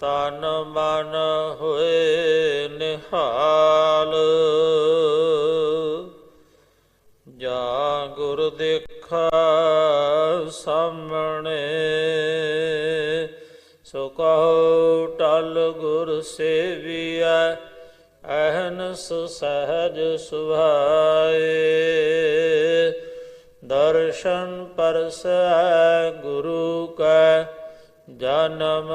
ਤਨ ਮਨ ਹੋਏ ਨਿਹਾਲ। ਜਾ ਗੁਰ ਦੇਖਾ ਸਾਹਮਣੇ, ਸੋ ਕਹੋ ਟਲ ਗੁਰ ਸੇਵੀਐ ਅਹਨਸ ਸਹਜ ਸੁਭਾਏ। ਦਰਸ਼ਨ ਪਰਸੈ ਗੁਰੂ ਕੈ, ਜਨਮ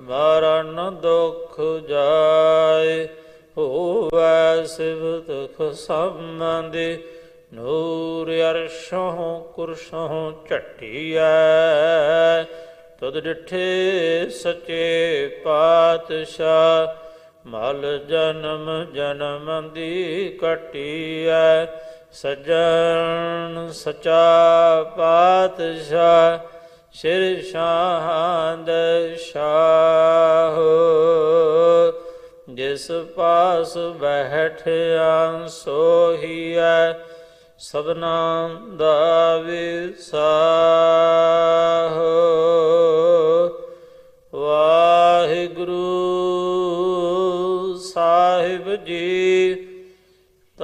ਮਰਨ ਦੁਖ ਜਾਏ। ਹੋਵੈ ਸਿਵਤ ਸੰਬੰਧੀ, ਨੂਰ ਅਰਸ਼ੋਂ ਕੁਰਸ਼ੋਂ ਝਟਿਐ। ਤੁਧ ਡਿਠੇ ਸਚੇ ਪਾਤਸ਼ਾਹ, ਮਲ ਜਨਮ ਜਨਮ ਦੀ ਕਟਿਐ ਸਜਣ ਸਚਾ ਪਾਤਸ਼ਾਹ, ਸਿਰ ਸ਼ਾਹਦ ਸ਼ਾਹ। ਜਿਸ ਪਾਸ ਬੈਠਿਆ ਸੋਹੀਐ ਸਭਨਾ ਦਾ ਵਿਸਾਹ। ਵਾਹਿਗੁਰੂ ਸਾਹਿਬ ਜੀ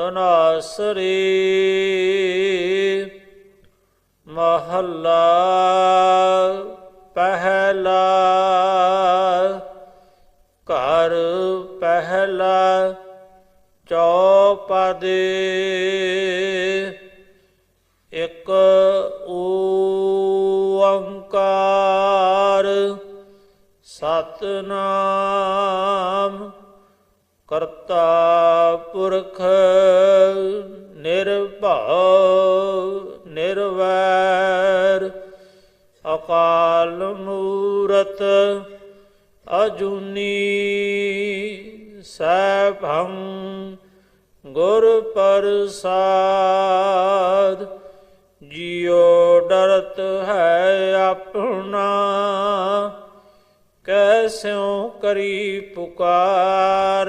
ਤਨਾਸਰੀ ਮਹੱਲਾ ਪਹਿਲਾ ਘਰ ਪਹਿਲਾ ਚੌਪਦੇ ਇੱਕ ਓੰਕਾਰ ਸਤਨਾਮ ਕਰਤਾ ਪੁਰਖ ਨਿਰਭਉ ਨਿਰਵੈਰ, ਅਕਾਲ ਮੂਰਤ ਅਜੂਨੀ ਸੈਭੰ ਗੁਰ ਪ੍ਰਸਾਦ, ਜਿਉ ਡਰਤ ਹੈ ਆਪਣਾ ਕੈਸਿਉ ਕਰੀ ਪੁਕਾਰ।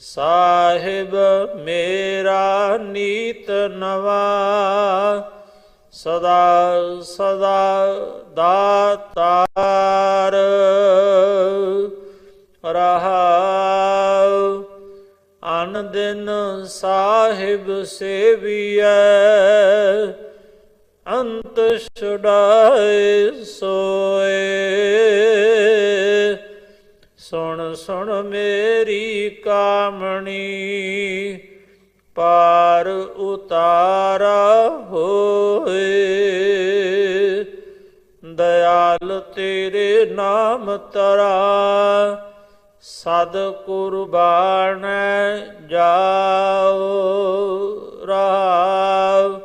ਸਾਹਿਬ ਮੇਰਾ ਨੀਤ ਨਵਾ, ਸਦਾ ਸਦਾ ਦਾਤਾਰ ਰਹਾਉ। ਅਨ ਦਿਨ ਸਾਹਿਬ ਸੇਵੀਐ, ਅੰਤ ਛੁਡਾਏ ਸੋਏ। ਸੁਣ ਸੁਣ ਮੇਰੀ ਕਾਮਣੀ, ਪਾਰ ਉਤਾਰਾ ਹੋਏ। ਦਇਆਲ ਤੇਰੇ ਨਾਮ ਤਰਾ, ਸਦ ਕੁਰਬਾਨ ਜਾਓ ਰਾਵ।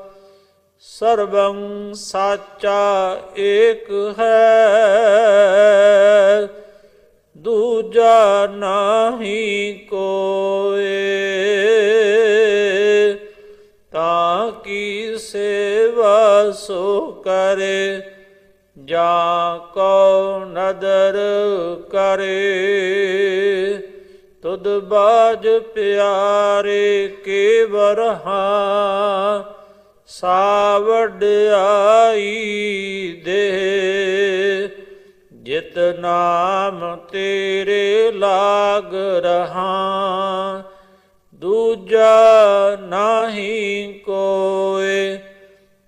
ਸਰਬੰ ਸਾਚਾ ਏਕ ਹੈ। ਨਾਹੀ ਕੋਏ ਤਾਂ ਕੀ ਸੇਵਾ ਸੋ ਕਰੇ, ਜਾ ਕੋ ਨਦਰ ਕਰੇ। ਤੁਧ ਬਾਜ ਪਿਆਰੇ ਕੇ ਵਰਹਾ ਸਾ ਆਈ ਦੇ ਨਾਮ ਤੇਰੇ ਲਾਗ ਰਹਾ। ਦੂਜਾ ਨਾਹੀ ਕੋਏ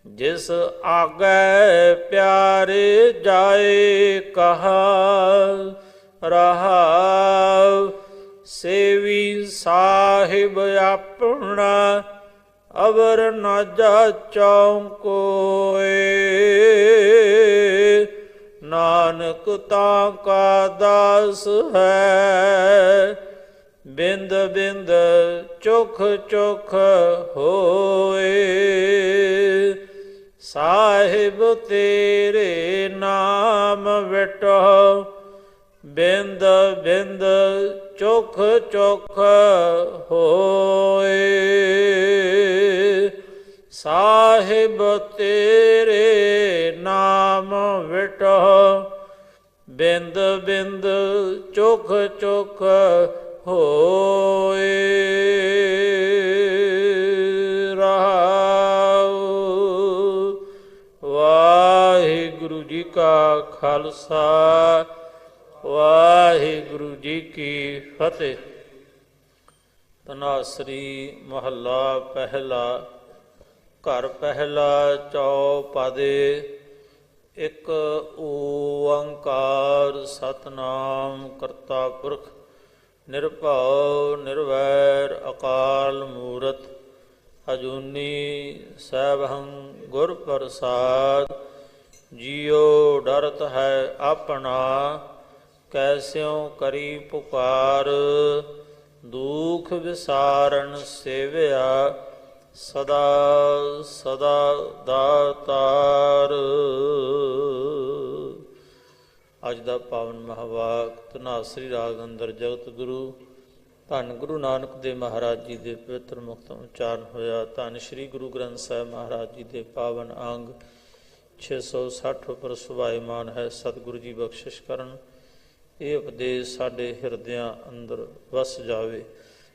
ਜਿਸ ਆਗੈ ਪਿਆਰੇ ਜਾਏ ਕਹਾ। ਰਹਾ ਸੇਵੀ ਸਾਹਿਬ ਆਪਣਾ, ਅਵਰ ਨਾ ਜਾ ਚੌਂ ਕੋਏ ਨਾਨਕ ਤਾਂ ਕਾ ਦਾਸ ਹੈ। ਬਿੰਦ ਬਿੰਦ ਚੁਖ ਚੁਖ ਹੋਏ। ਸਾਹਿਬ ਤੇਰੇ ਨਾਮ ਵਿਟੋ। ਬਿੰਦ ਬਿੰਦ ਚੁਖ ਚੁਖ ਹੋਏ। ਸਾਹਿਬ ਤੇਰੇ ਨਾਮ ਵਿਟੋ ਬਿੰਦ ਬਿੰਦ ਚੁਖ ਚੁਖ ਹੋਏ। ਰਹਾਉ ਵਾਹਿਗੁਰੂ ਜੀ ਕਾ ਖਾਲਸਾ, ਵਾਹਿਗੁਰੂ ਜੀ ਕੀ ਫਤਿਹ। ਤਨਾਸਰੀ ਮਹੱਲਾ ਪਹਿਲਾ ਘਰ ਪਹਿਲਾ ਚੌਪਦੇ, ਇੱਕ ਓੰਕਾਰ ਸਤਨਾਮ ਕਰਤਾ ਪੁਰਖ, ਨਿਰਭਉ, ਨਿਰਵੈਰ, ਅਕਾਲ ਮੂਰਤ, ਅਜੂਨੀ ਸੈਭੰ ਗੁਰ ਪ੍ਰਸਾਦ, ਜਿਉ ਡਰਤ ਹੈ ਆਪਣਾ, ਕੈਸਿਉ ਕਰੀ ਪੁਕਾਰ, ਦੁਖ ਵਿਸਾਰਨ ਸੇਵਿਆ ਸਦਾ ਸਦਾ ਦਾਤਾਰ। ਅੱਜ ਦਾ ਪਾਵਨ ਮਹਾਵਾਕ ਧਨਾਸਰੀ ਰਾਗ ਅੰਦਰ ਜਗਤ ਗੁਰੂ। ਧੰਨ ਗੁਰੂ ਨਾਨਕ ਦੇਵ ਮਹਾਰਾਜ ਜੀ ਦੇ ਪਵਿੱਤਰ ਮੁਖਤ ਉਚਾਰਨ ਹੋਇਆ। ਧੰਨ ਸ੍ਰੀ ਗੁਰੂ ਗ੍ਰੰਥ ਸਾਹਿਬ ਮਹਾਰਾਜ ਜੀ ਦੇ ਪਾਵਨ ਅੰਗ। 660 ਉੱਪਰ ਸੁਭਾਇਮਾਨ ਹੈ ਸਤਿਗੁਰੂ ਜੀ ਬਖਸ਼ਿਸ਼ ਕਰਨ। ਇਹ ਉਪਦੇਸ਼ ਸਾਡੇ ਹਿਰਦਿਆਂ ਅੰਦਰ ਵਸ ਜਾਵੇ।